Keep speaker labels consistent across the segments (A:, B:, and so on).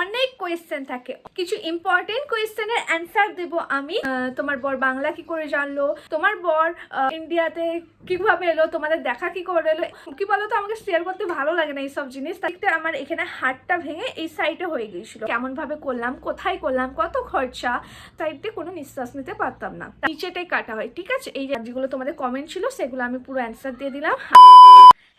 A: অনেক কোয়েশ্চেন থাকে। কিছু ইম্পর্টেন্ট কোয়েশ্চেনের অ্যান্সার দেব আমি। তোমার বর বাংলা কি করে জানলো? তোমার বর ইন্ডিয়াতে কীভাবে এলো? তোমাদের দেখা কি করে এলো? কি বলতো, আমাকে শেয়ার করতে ভালো লাগে না এইসব জিনিস। তাই আমার এখানে হাতটা ভেঙে এই সাইডে হয়ে গিয়েছিল। কেমন ভাবে করলাম, কোথায় করলাম, কত খরচা সাইডে কোনো নিঃশ্বাস নিতে পারতাম না। নিচেটাই কাটা হয়, ঠিক আছে? এই যেগুলো তোমাদের কমেন্ট ছিল, সেগুলো আমি পুরো অ্যান্সার দিয়ে দিলাম।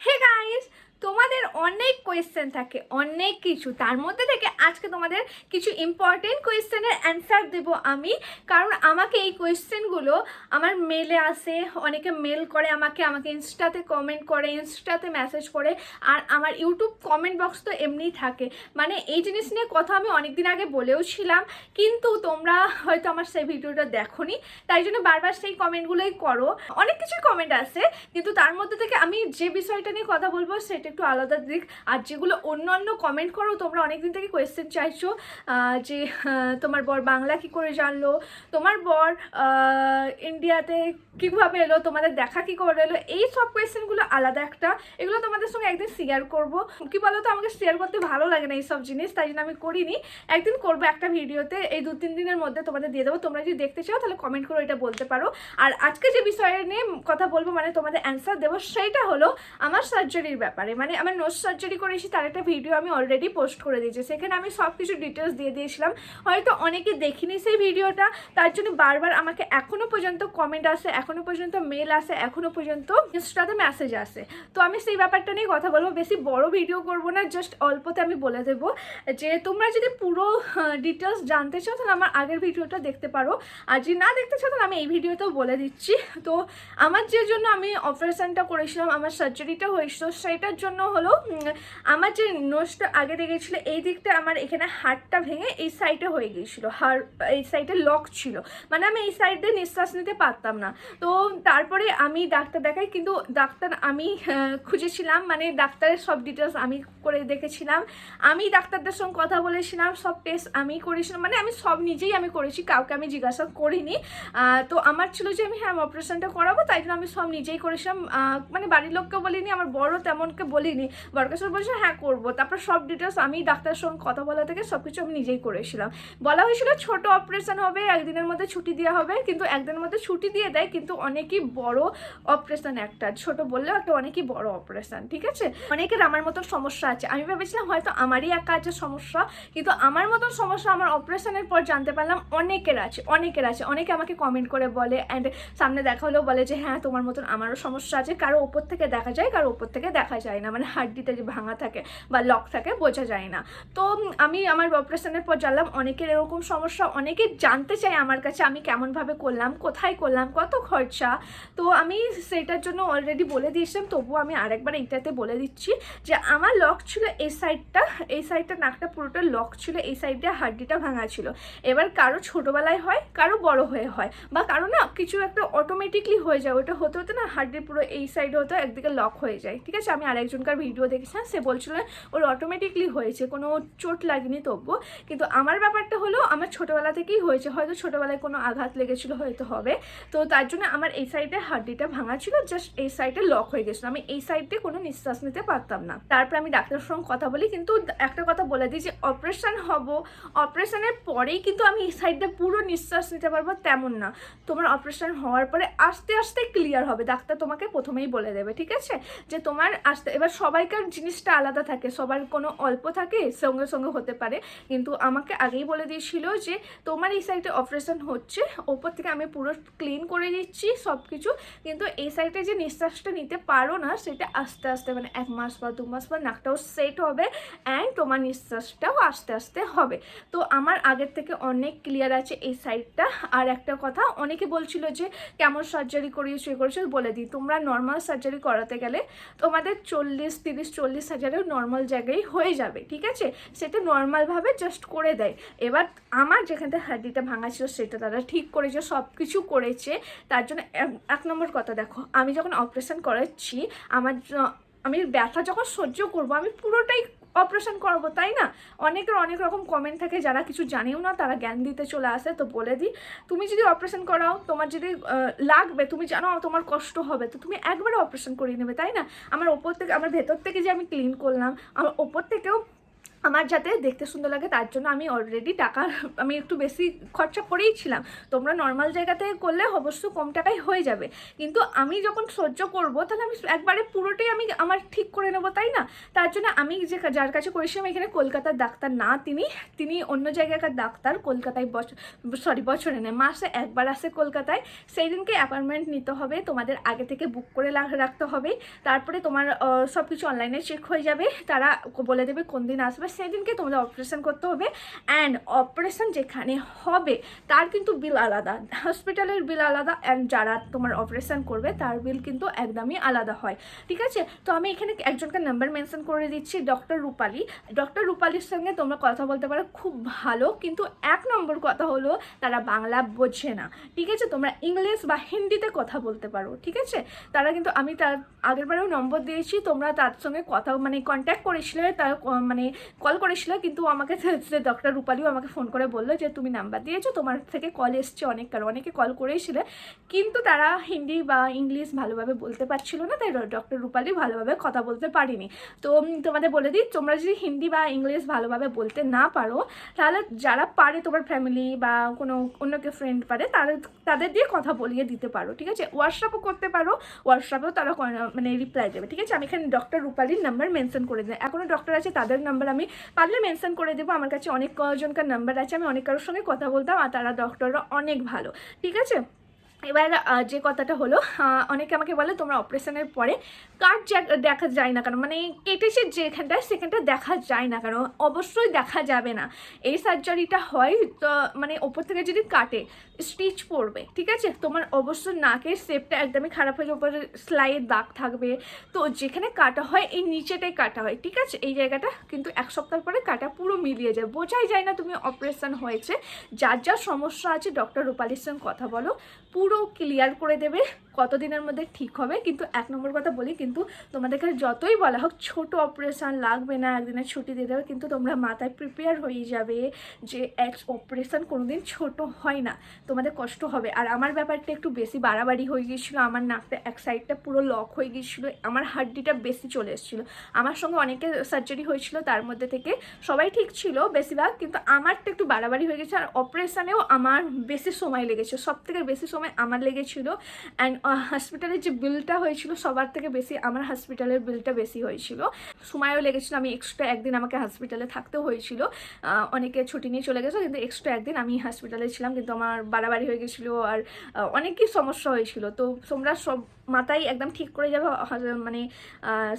A: হে গাইস তোমাদের অনেক কোয়েশ্চেন থাকে, অনেক কিছু। তার মধ্যে থেকে আজকে তোমাদের কিছু ইম্পর্টেন্ট কোয়েশ্চেনের অ্যান্সার দেব আমি। কারণ আমাকে এই কোয়েশ্চেনগুলো আমার মেলে আসে, অনেকে মেল করে আমাকে আমাকে ইনস্টাতে কমেন্ট করে, ইনস্টাতে মেসেজ করে, আর আমার ইউটিউব কমেন্ট বক্স তো এমনিই থাকে। মানে এই জিনিস নিয়ে কথা আমি অনেক দিন আগে বলেও ছিলাম, কিন্তু তোমরা হয়তো আমার সেই ভিডিওটা দেখোনি, তাই জন্য বারবার সেই কমেন্টগুলোই করো। অনেক কিছুই কমেন্ট আসে, কিন্তু তার মধ্যে থেকে আমি যে বিষয়টা নিয়ে কথা বলব সেটা একটু আলাদা দিক। আর যেগুলো অন্য অন্য কমেন্ট করো, তোমরা অনেকদিন থেকে কোয়েশ্চেন চাইছো যে তোমার বর বাংলা কি করে জানলো? তোমার বর ইন্ডিয়াতে কীভাবে এলো? তোমাদের দেখা কি করে এলো? এই সব কোয়েশ্চেনগুলো আলাদা একটা। এগুলো তোমাদের সঙ্গে একদিন শেয়ার করব। কি বলো তো আমাকে শেয়ার করতে ভালো লাগে না এই সব জিনিস, তাই জন্য আমি করিনি। একদিন করব একটা ভিডিওতে, এই দু তিন দিনের মধ্যে তোমাদের দিয়ে দেবো। তোমরা যদি দেখতে চাও, তাহলে কমেন্ট করে এটা বলতে পারো। আর আজকে যে বিষয়ে নিয়ে কথা বলব মানে তোমাদের অ্যান্সার দেবো সেইটা হলো আমার সার্জারির ব্যাপারে। মানে আমার নোজ সার্জারি করেছি তার একটা ভিডিও আমি অলরেডি পোস্ট করে দিয়েছি। সেখানে আমি সব কিছু ডিটেলস দিয়ে দিয়েছিলাম। হয়তো অনেকে দেখিনি সেই ভিডিওটা তার জন্য বারবার আমাকে এখনও পর্যন্ত কমেন্ট আসে, এখনও পর্যন্ত মেল আসে, এখনও পর্যন্ত ইনস্টাতে মেসেজ আসে। তো আমি সেই ব্যাপারটা নিয়ে কথা বলব। বেশি বড় ভিডিও করব না জাস্ট অল্পতে আমি বলে দেবো যে, তোমরা যদি পুরো ডিটেলস জানতে চাও, তাহলে আমার আগের ভিডিওটা দেখতে পারো। আর যদি না দেখতে চাও, তাহলে আমি এই ভিডিওতেও বলে দিচ্ছি। তো আমার যে জন্য আমি অপারেশনটা করেছিলাম, আমার সার্জারিটা হয়েছিল, সেটার জন্য হলো আমার যে নোজটা আগে লেগেছিল এই দিকটা আমার এখানে হাড়টা ভেঙে এই সাইডে হয়ে গিয়েছিল। হাড়, এই সাইডে লক ছিল। মানে আমি এই সাইড দিয়ে নিঃশ্বাস নিতে পারতাম না। তো তারপরে আমি ডাক্তার দেখাই, কিন্তু ডাক্তার আমি খুঁজেছিলাম মানে ডাক্তারের সব ডিটেলস আমি করে দেখেছিলাম। আমি ডাক্তারদের সঙ্গে কথা বলেছিলাম, সব টেস্ট আমি করেছিলাম। মানে আমি সব নিজেই আমি করেছি, কাউকে আমি জিজ্ঞাসা করিনি। তো আমার ছিল যে আমি হ্যাঁ অপারেশনটা করাবো, তাই জন্য আমি সব নিজেই করেছিলাম। মানে বাড়ির লোককে বলিনি, আমার বড় তেমনকে বলিনি। বরকেশ্বর বলছে হ্যাঁ করব। তারপর সব ডিটেলস আমি ডাক্তারের সঙ্গে কথা বলা থেকে সব কিছু আমি নিজেই করেছিলাম বলা হয়েছিল ছোট অপারেশন হবে, একদিনের মধ্যে ছুটি দেওয়া হবে, কিন্তু একদিনের মধ্যে ছুটি দিয়ে দেয়, কিন্তু অনেকই বড় অপারেশন একটা। ছোট বললেও একটা অনেকই বড় অপারেশন ঠিক আছে? অনেকের আমার মতন সমস্যা আছে। আমি ভেবেছিলাম হয়তো আমারই একা আছে সমস্যা, কিন্তু আমার মতন সমস্যা আমার অপারেশনের পর জানতে পারলাম অনেকের আছে অনেকের আছে। অনেকে আমাকে কমেন্ট করে বলে অ্যান্ড সামনে দেখা হলেও বলে যে হ্যাঁ তোমার মতন আমারও সমস্যা আছে। কারও ওপর থেকে দেখা যায়, কারও ওপর থেকে দেখা যায় না। মানে হাড্ডিতে যে ভাঙা থাকে বা লক থাকে, বোঝা যায় না। তো আমি আমার অপারেশনের পর জানলাম অনেকের এরকম সমস্যা, অনেকে জানতে চায় আমার কাছে আমি কেমনভাবে করলাম, কোথায় করলাম, কত খরচা। তো আমি সেটার জন্য অলরেডি বলে দিয়েছিলাম, তবুও আমি আরেকবার এইটাতে বলে দিচ্ছি যে আমার লক ছিল এই সাইডটা এই সাইডটা নাকটা পুরোটা লক ছিল, এই সাইডে হাড্ডিটা ভাঙা ছিল। এবার কারও ছোটোবেলায় হয়, কারও বড় হয়ে হয়, বা কারও না কিছু একটা অটোমেটিকলি হয়ে যায়, ওটা হতে হতে না হাড্ডির পুরো এই সাইডে হতো একদিকে লক হয়ে যায়, ঠিক আছে? আমি আরেকজনকার ভিডিও দেখেছিলাম সে বলছিল ওর অটোমেটিকলি হয়েছে, কোনো চোট লাগেনি তবুও। কিন্তু আমার ব্যাপারটা হলো, আমার ছোটোবেলা থেকেই হয়েছে, হয়তো ছোটোবেলায় কোনো আঘাত লেগেছিলো, হয়তো হবে। তো তার জন্য আমার এই সাইডে হাড্ডিটা ভাঙা ছিল জাস্ট এই সাইডে লক হয়ে গেছিল। আমি এই সাইডে কোনো নিঃশ্বাস নিতে পারতাম না। তারপর আমি ডাক্তারের সঙ্গে কথা বলি, কিন্তু একটা কথা বলে দিই যে অপারেশান হব অপারেশানের পরেই কিন্তু আমি এই সাইডে পুরো নিঃশ্বাস নিতে পারব তেমন না। তোমার অপারেশান হওয়ার পরে আস্তে আস্তে ক্লিয়ার হবে। ডাক্তার তোমাকে প্রথমেই বলে দেবে, ঠিক আছে? যে তোমার আস্তে, এবার সবাইকার জিনিসটা আলাদা থাকে, সবার কোনো অল্প থাকে, সঙ্গে সঙ্গে হতে পারে। কিন্তু আমাকে আগেই বলে দিয়েছিল যে, তোমার এই সাইডে অপারেশন হচ্ছে, ওপর থেকে আমি পুরো ক্লিন করে দিচ্ছি সব কিছু কিন্তু এই সাইডে যে নিঃশ্বাসটা নিতে পারো না, সেটা আস্তে আস্তে মানে এক মাস বা দু মাস বা নাকটাও সেট হবে অ্যান্ড তোমার নিঃশ্বাসটাও আস্তে আস্তে হবে। তো আমার আগের থেকে অনেক ক্লিয়ার আছে এই সাইডটা আর একটা কথা, অনেকে বলছিল যে, কেমন সার্জারি করিয়েছো, এ করেছ? বলে দিই, তোমরা নর্মাল সার্জারি করাতে গেলে তোমাদের চল্লিশ, তিরিশ, চল্লিশ হাজারেও নর্মাল জায়গায় হয়ে যাবে, ঠিক আছে? সেটা নর্মালভাবে জাস্ট করে দেয়। এবার আমার যেখানটা হাড্ডিটা ভাঙা ছিল সেটা তারা ঠিক করেছে সব কিছু করেছে। তার জন্য এক- নম্বর কথা দেখো, আমি যখন অপারেশন করাচ্ছি, আমার আমি ব্যথা যখন সহ্য করব, আমি পুরোটাই অপারেশন করব, তাই না? অনেকের অনেক রকম কমেন্ট থাকে, যারা কিছু জানেও না, তারা জ্ঞান দিতে চলে আসে, তো বলে দিই। তুমি যদি অপারেশন করাও, তোমার যদি লাগবে, তুমি জানো তোমার কষ্ট হবে, তো তুমি একবারে অপারেশন করিয়ে নেবে, তাই না? আমার ওপর থেকে, আমার ভেতর থেকে যে আমি ক্লিন করলাম, আমার ওপর থেকেও আমার যাতে দেখতে সুন্দর লাগে, তার জন্য আমি অলরেডি টাকা, আমি একটু বেশি খরচা করেই ছিলাম। তোমরা নর্মাল জায়গাতে করলে অবশ্য কম টাকায় হয়ে যাবে। কিন্তু আমি যখন সহ্য করব, তাহলে আমি একবারে পুরোটাই আমি আমার ঠিক করে নেব, তাই না? তার জন্য আমি যে যার কাছে করেছিলাম এখানে কলকাতার ডাক্তার না, তিনি তিনি অন্য জায়গাকার ডাক্তার কলকাতায় বছর সরি বছরে নেয়, মাসে একবার আসে কলকাতায়। সেই দিনকে অ্যাপয়েন্টমেন্ট নিতে হবে, তোমাদের আগে থেকে বুক করে রাখতে হবে। তারপরে তোমার সব কিছু অনলাইনে চেক হয়ে যাবে। তারা বলে দেবে কোন দিন আসবে। সেদিনকে তোমাদের অপারেশন করতে হবে অ্যান্ড অপারেশন যেখানে হবে, তার কিন্তু বিল আলাদা। হসপিটালের বিল আলাদা অ্যান্ড যারা তোমার অপারেশন করবে, তার বিল কিন্তু একদমই আলাদা হয়। ঠিক আছে? তো আমি এখানে একজনকে নাম্বার মেনশন করে দিচ্ছি ডক্টর রূপালী। ডক্টর রূপালীর সঙ্গে তোমরা কথা বলতে পারো, খুব ভালো। কিন্তু এক নম্বর কথা হলো, তারা বাংলা বোঝে না। ঠিক আছে? তোমরা ইংলিশ বা হিন্দিতে কথা বলতে পারো, ঠিক আছে? তারা কিন্তু আমি তার আগের বারেও নম্বর দিয়েছি, তোমরা তার সঙ্গে কথা মানে কন্ট্যাক্ট করেছিলে, তার মানে কল করেছিল, কিন্তু আমাকে ডক্টর রূপালিও আমাকে ফোন করে বলল যে, তুমি নাম্বার দিয়েছ, তোমার থেকে কল এসছে অনেক কারও অনেকে কল করেছিলে। কিন্তু তারা হিন্দি বা ইংলিশ ভালোভাবে বলতে পারছিল না, তাই ডক্টর রূপালি ভালোভাবে কথা বলতে পারিনি। তো তোমাদের বলে দিই, তোমরা যদি হিন্দি বা ইংলিশ ভালোভাবে বলতে না পারো, তাহলে যারা পারে তোমার ফ্যামিলি বা কোনো অন্য কেউ ফ্রেন্ড পারে, তাদের তাদের দিয়ে কথা বলিয়ে দিতে পারো, ঠিক আছে? হোয়াটসঅ্যাপও করতে পারো হোয়াটসঅ্যাপেও তারা মানে রিপ্লাই দেবে, ঠিক আছে? আমি এখানে ডক্টর রূপালির নাম্বার মেনশন করে দিই এখনও ডক্টর আছে, তাদের নাম্বার আমি পারলে মেনশন করে দেবো। আমার কাছে অনেক কজনকার নাম্বার আছে, আমি অনেক কারোর সঙ্গে কথা বলতাম আর তারা ডক্টররা অনেক ভালো। ঠিক আছে? এবার যে কথাটা হলো অনেকে আমাকে বলে তোমরা অপারেশনের পরে কার দেখা যায় না কেন মানে কেটেছে যেখানটায় সেখানটা দেখা যায় না কেন, অবশ্যই দেখা যাবে না। এই সার্জারিটা হয়, তো মানে ওপর থেকে যদি কাটে, স্টিচ পড়বে, ঠিক আছে? তোমার অবশ্যই নাকের শেপটা একদমই খারাপ হয়ে যাবে, উপরে স্লাইয়ের দাগ থাকবে। তো যেখানে কাটা হয়, এই নিচেটাই কাটা হয়, ঠিক আছে? এই জায়গাটা কিন্তু এক সপ্তাহ পরে কাটা পুরো মিলিয়ে যায়। বোঝাই যায় না তুমি অপারেশন হয়েছে। যার যা সমস্যা আছে, ডক্টর রূপালির সঙ্গে কথা বলো। পুরো ক্লিয়ার করে দেবে। কতদিনের মধ্যে ঠিক হবে, কিন্তু এক নম্বর কথা বলি, কিন্তু তোমাদেরকে যতই বলা হোক, ছোট অপারেশন লাগবে না, একদিনের ছুটি দিয়ে দেবে, কিন্তু তোমরা মাথায় প্রিপেয়ার হয়ে যাবে যে এক অপারেশন কোনোদিন ছোট হয় না। তোমাদের কষ্ট হবে। আর আমার ব্যাপারটা একটু বেশি বাড়াবাড়ি হয়ে গিয়েছিল, আমার নাকটা এক সাইডটা পুরো লক হয়ে গিয়েছিল, আমার হাড্ডিটা বেশি চলে এসেছিল। আমার সঙ্গে অনেকে সার্জারি হয়েছিল, তার মধ্যে থেকে সবাই ঠিক ছিল বেশিরভাগ, কিন্তু আমারটা একটু বাড়াবাড়ি হয়ে গেছে আর অপারেশানেও আমার বেশি সময় লেগেছে সব থেকে বেশি সময় আমার লেগেছিলো। অ্যান্ড হসপিটালের যে বিলটা হয়েছিল, সবার থেকে বেশি আমার হসপিটালের বিলটা বেশি হয়েছিল। সময়ও লেগেছিল, আমি এক্সট্রা একদিন আমাকে হসপিটালে থাকতেও হয়েছিল। অনেকে ছুটি নিয়ে চলে গেছে কিন্তু এক্সট্রা একদিন আমি হসপিটালে ছিলাম, কিন্তু আমার বাড়াবাড়ি হয়ে গেছিল আর অনেকই সমস্যা হয়েছিল। তো তোমরা সব মাথায় একদম ঠিক করে যাবে মানে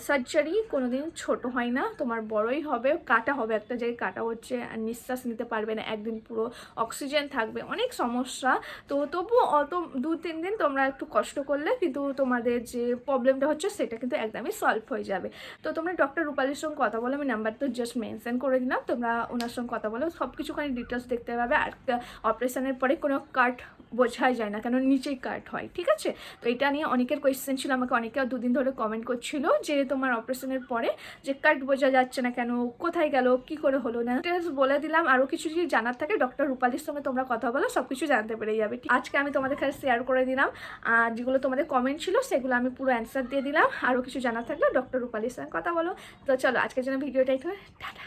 A: সার্জারি কোনোদিন ছোট হয় না। তোমার বড়ই হবে, কাটা হবে একটা জায়গায়, কাটা হচ্ছে, আর নিঃশ্বাস নিতে পারবে না, একদিন পুরো অক্সিজেন থাকবে, অনেক সমস্যা। তো তবু অত দু, তিন দিন তোমরা একটু কষ্ট করলে কিন্তু তোমাদের যে প্রবলেমটা হচ্ছে সেটা কিন্তু একদমই সলভ হয়ে যাবে। তো তোমরা ডক্টর রূপালীর সঙ্গে কথা বলো, আমি নাম্বার তো জাস্ট মেনশন করে দিলাম। তোমরা ওনার সঙ্গে কথা বলো সব কিছুখানি ডিটেলস দেখতে পাবে। আর অপারেশনের পরে কোনো কাট বোঝাই যায় না কেন নিচেই কাট হয়, ঠিক আছে? তো এটা নিয়ে অনেকের কোয়েশ্চেন ছিল, আমাকে অনেকে দুদিন ধরে কমেন্ট করছিল যে তোমার অপারেশনের পরে যে কাট বোঝা যাচ্ছে না কেন, কোথায় গেল, কি করে হলো না? ডিটেলস বলে দিলাম আরও কিছু যদি জানার থাকে ডক্টর রূপালীর সঙ্গে তোমরা কথা বলো সব কিছু জানতে পেরে যাবে আজকে আমি তোমাদের কাছে শেয়ার করে দিলাম। আর যেগুলো তোমাদের কমেন্ট ছিল, সেগুলো আমি পুরো অ্যান্সার দিয়ে দিলাম। আরও কিছু জানা থাকলে ডক্টর রূপালির সঙ্গে কথা বলো। তো চলো, আজকের জন্য ভিডিওটাই একটু টাটা।